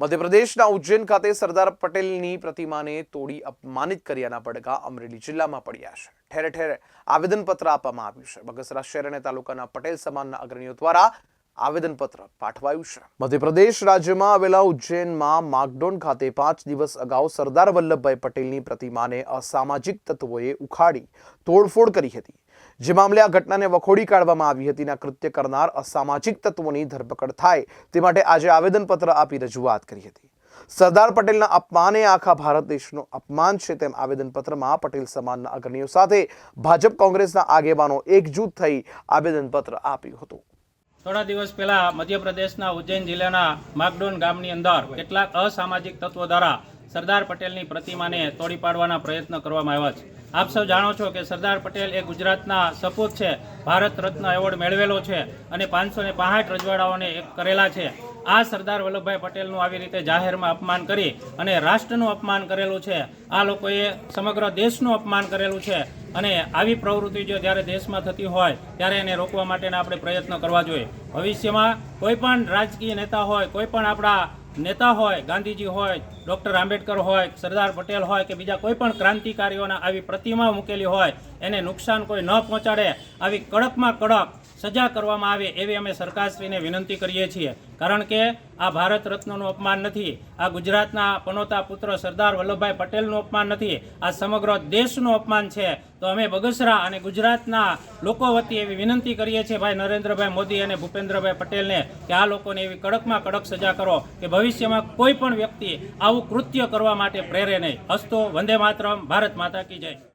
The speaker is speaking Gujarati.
મધ્યપ્રદેશના ઉજ્જૈન ખાતે સરદાર પટેલની પ્રતિમાને તોડી અપમાનિત કર્યાના પડઘા અમરેલી જિલ્લામાં પડ્યા છે. ઠેર ઠેર આવેદનપત્ર આપવામાં આવ્યું છે. બગસરા શહેર અને તાલુકાના પટેલ સમાજના અગ્રણીઓ દ્વારા આવેદનપત્ર પાઠવાયું છે. મધ્યપ્રદેશ રાજ્યમાં આવેલા ઉજ્જૈનમાં માકડોન ખાતે પાંચ દિવસ અગાઉ સરદાર વલ્લભભાઈ પટેલની પ્રતિમાને અસામાજિક તત્વોએ ઉખાડી તોડફોડ કરી હતી. જે મામલે આ ઘટનાને વખોડી કાઢવામાં આવી હતી અને કૃત્ય કરનાર અસામાજિક તત્વોની ધરપકડ થાય તે માટે આજે આવેદનપત્ર આપી રજૂઆત કરી હતી. સરદાર પટેલના અપમાને આખા ભારત દેશનું અપમાન છે તેમ આવેદનપત્રમાં પટેલ સમાજના અગ્રણીઓ સાથે ભાજપ કોંગ્રેસના આગેવાનો એકજૂથ થઈ આવેદનપત્ર આપ્યું હતું. થોડા દિવસ પહેલા મધ્યપ્રદેશના ઉજ્જૈન જિલ્લાના માગડોન ગામની અંદર કેટલાક અસામાજિક તત્વો દ્વારા સરદાર પટેલની પ્રતિમાને તોડી પાડવાના પ્રયત્ન કરવામાં આવ્યા છે. આપ સૌ જાણો છો કે સરદાર પટેલ એ ગુજરાતના સપૂત છે, ભારત રત્ન એવોર્ડ મેળવેલો છે અને પાંચસો ને રજવાડાઓને એક કરેલા છે. આ સરદાર વલ્લભભાઈ પટેલનું આવી રીતે જાહેરમાં અપમાન કરી અને રાષ્ટ્રનું અપમાન કરેલું છે. આ લોકોએ સમગ્ર દેશનું અપમાન કરેલું છે અને આવી પ્રવૃત્તિ જો જ્યારે દેશમાં થતી હોય, ત્યારે એને રોકવા માટેના આપણે પ્રયત્ન કરવા જોઈએ. ભવિષ્યમાં કોઈ પણ રાજકીય નેતા હોય, કોઈ પણ આપણા નેતા હોય, ગાંધીજી હોય ડૉક્ટર આંબેડકર હોય, સરદાર પટેલ હોય કે બીજા કોઈ પણ ક્રાંતિકારીઓના આવી પ્રતિમા મૂકેલી હોય, એને નુકસાન કોઈ ન પહોંચાડે, આવી કડકમાં કડક સજા કરવામાં આવે એવી અમે સરકારશ્રીને વિનંતી કરીએ છીએ. કારણ કે આ ભારત રત્નનું અપમાન નથી, આ ગુજરાતના પનોતા પુત્ર સરદાર વલ્લભભાઈ પટેલનું અપમાન નથી, આ સમગ્ર દેશનું અપમાન છે. તો અમે બગસરા અને ગુજરાતના લોકો વતી એવી વિનંતી કરીએ છીએ, ભાઈ નરેન્દ્રભાઈ મોદી અને ભૂપેન્દ્રભાઈ પટેલને, કે આ લોકોને એવી કડકમાં કડક સજા કરો, કે ભવિષ્યમાં કોઈ પણ વ્યક્તિ આવું કૃત્ય કરવા માટે પ્રેરે નહીં હસ્તો વંદે માતરમ ભારત માતા કી જય.